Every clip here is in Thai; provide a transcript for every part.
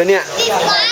แล้วเนี่ย ติดไว้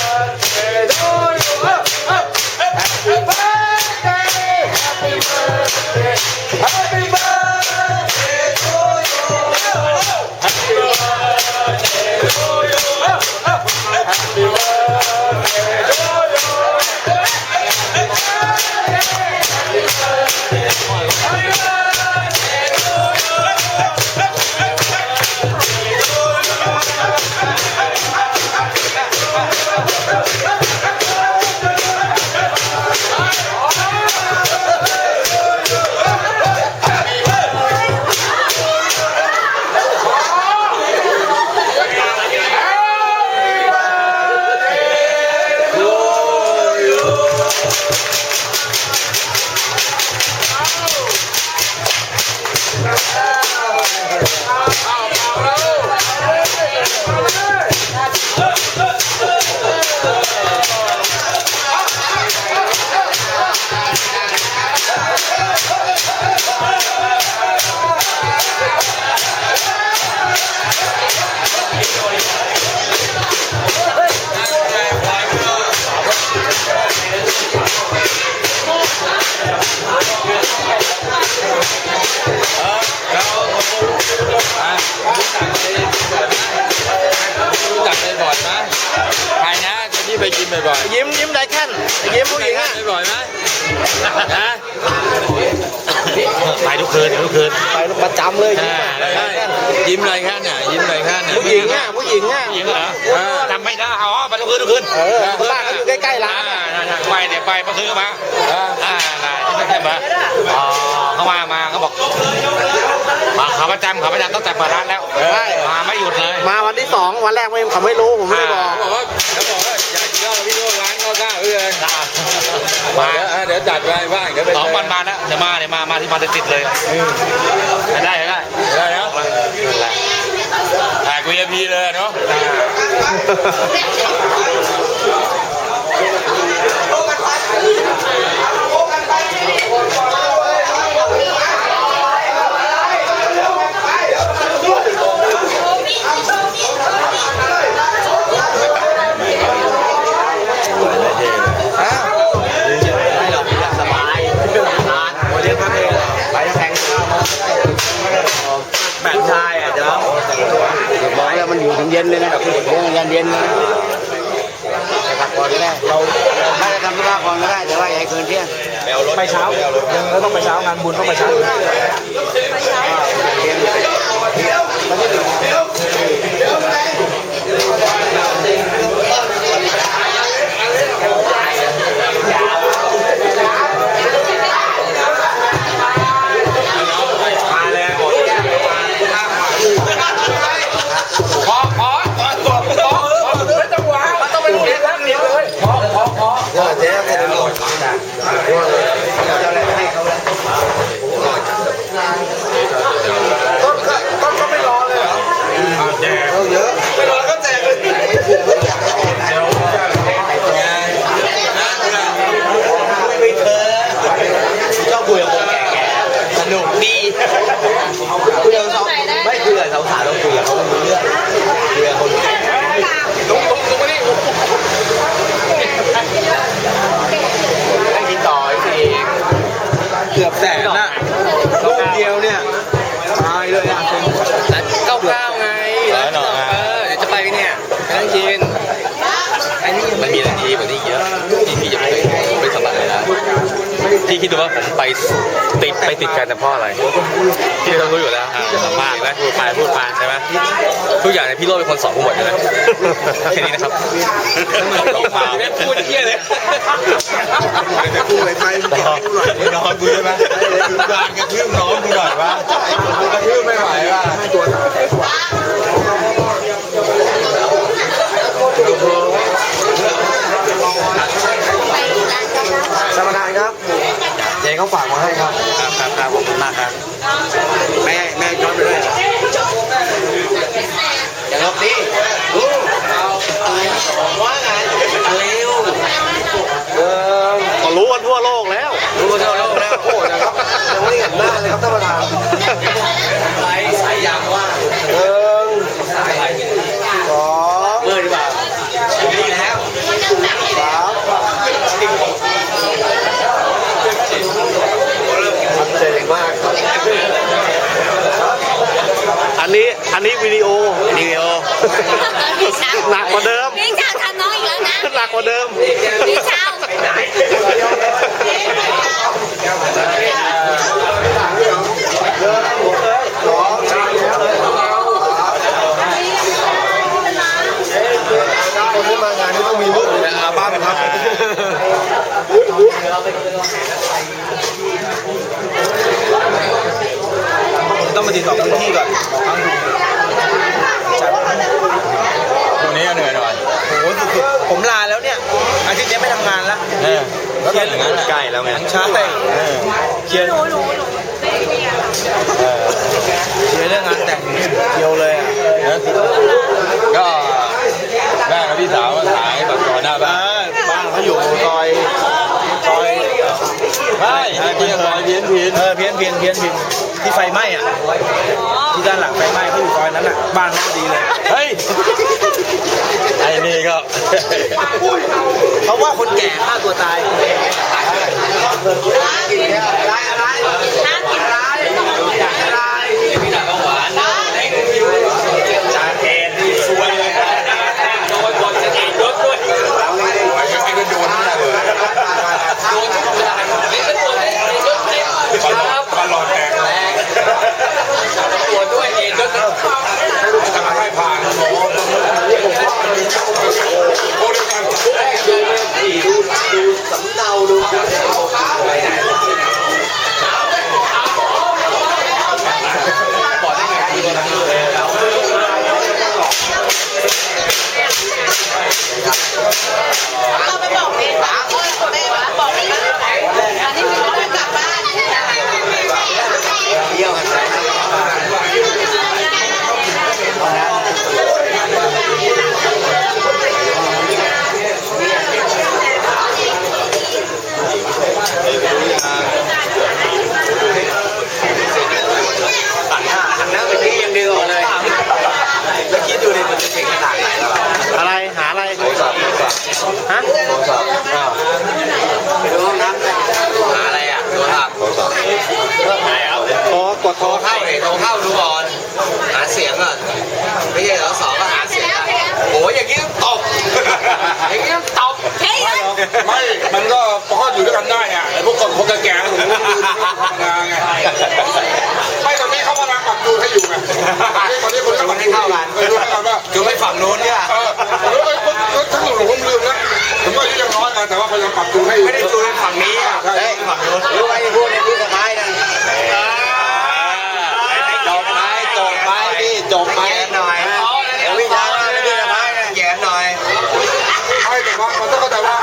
내 นะไปทุกคืนทุกคืนไปประจำเลยยิ้มเลยรแค่นี่ยยิ้มเลยรแค่นี่ยผู้หญิงอะผู้หญิงอะผู้หญิงเหรอทำไม่ได้เอาไปทุกคืนทุกคืนเออบ้านเขาอยู่ใกล้ๆร้านไปเดี๋ยวไปมาซื้อมาอ่าไม่ใช่มาอ๋อเขามามาเขาบอกมาขาประจำขาประจำตั้งแต่เปิดร้านแล้วมาไม่หยุดเลยมาวันที่สองวันแรกไม่เขาไม่รู้ผมไม่บอก มา เดี๋ยวจัดไปบ้างเดี๋ยวไปสองวันมาแล้วเดี๋ยวมาเดี๋ยวมา มาที่มาติดๆเลยได้ได้ได้แล้วนั่นแหละถ่ายกูยพีเลยเนาะ ย็นเลยนะเลี้ยงยันเย็นเลยไปพับก่อนก็ได้เราไม่ได้ทำธุระก่อนก็ได้แต่ว่าอย่าให้เกินเที่ยงไปเช้ายังต้องไปเช้างานบุญต้องไปเช้าขอ นี่ยไปนั่งกินไอ้นี่มันมีอะไรดีกว่านี้เยอะที่พี่จะไปไปสมัครเลยนะพี่คิดดูว่าผมไปติดไปติดกันแต่เพราะอะไรพี่ต้องรู้อยู่แล้วอ่ามากแล้วพูดไปพูดไปใช่ไหมทุกอย่างเนี่ยพี่โรดเป็นคนสอนผมหมดเลยนะแค่นี้นะครับลงมาพูดเที่ยเลยกูไปไปน้องกูใช่ไหม ฝากมาให้ครับครับครับครับขอบคุณมากครับ แม่แม่ย้อนไปด้วยอย่าลบดิว่าไงเร็วเออก็รู้กันทั่วโลกแล้ว รู้กันทั่วโลกแล้วโอ้นะครับยังไม่เห็นหน้าเลยครับท่านประธานสายสายยางว่าหนึ่งสองเมื่อดีกว่าดีแล้วสามเจ๋งมาก อัน นี้อันนี้วิดีโอวิดีโอหนักกว่าเดิม พี่เช้าทำน้องอีกแล้วนะหนักกว่าเดิม พี่เช้าคนที่มางานที่ต้องมีลูกอาบ้านครับต้องมาติดต่อพื้นที่ก่อน ตรง นี้เหนื่อยหน่อยโอ้โหสุดๆผมลาแล้วเนี่ย อาทิตย์นี้ไม่ทำงานแล้วเออแล้วก็อย่างนั้นแหละใกล้แล้วไงใช่เคลียร์เคลียร์เรื่องงานแต่งเดียวเลยอะ ก็แม่กับพี่สาวมาขายแบบก่อนหน้า เอ บ้าน อบ้านเขาอยู่ซอยซอย ไม่ที่ซอยเพี้ยนพิน เออเพี้ยนเพี้ยนเพี้ยนเพี้ยนที่ไฟไหม้อะที่ด้านหลังไฟไหม้เขาอยู่ซอยนั้นอะบ้านเขาดีเลย เฮ้ยไอ้นี่ก็ เขาว่าคน แก่ ฮะโทรศัพท์อ้าไปหองน้หาอะไรอะโทรศัพท์โทรศัพท์ไหนเอาอ๋อกดโทรเข้าเด็โทรเข้าดูก่อนหาเสียงก่อนไม่ใช่เรอสอก็หาเสียงโอ้ยอย่างนี้ตงตบอย่างนี้ม่หรอกไม่ มันก็พออยู่ด้วยกันได้อะไอ้พวกคนพวกแก่ๆผมก็ดูทำงานไงไม่ตอนนี้เขามาลังปับดูให้อยู่ไงตอนนี้คนนี้เขาไม่เข้ากันคือไม่ฝั่งโน้นเนี่ย น้อยนะแต่ว่าพยายามปรับจูนให้อยู่ไม่ได้จูนฝั่งนี้อะใช่ฝั่งนู้นรู้ไหมพวกนี้พี่สะพ้ายนะจบไหมจบไหมนี่จบไหมหน่อยเดี๋ยวพี่ชายมาพี่สะพ้ายนะแย้มหน่อยไม่แต่ว่ามันต้องเข้าใจว่า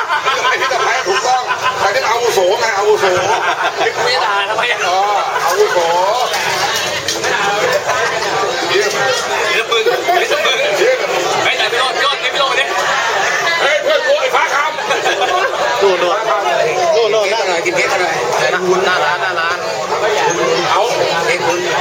ไอ้ที่จะแพ้ถูกต้องแต่ที่อาวุโสไงอาวุโสไม่ด่าทำไมเอออาวุโส นู่นนู่นนู่นนู่นหน้ารกินเพชรอะไรหน้าร้านน้าร้านเอาเพชรคุณ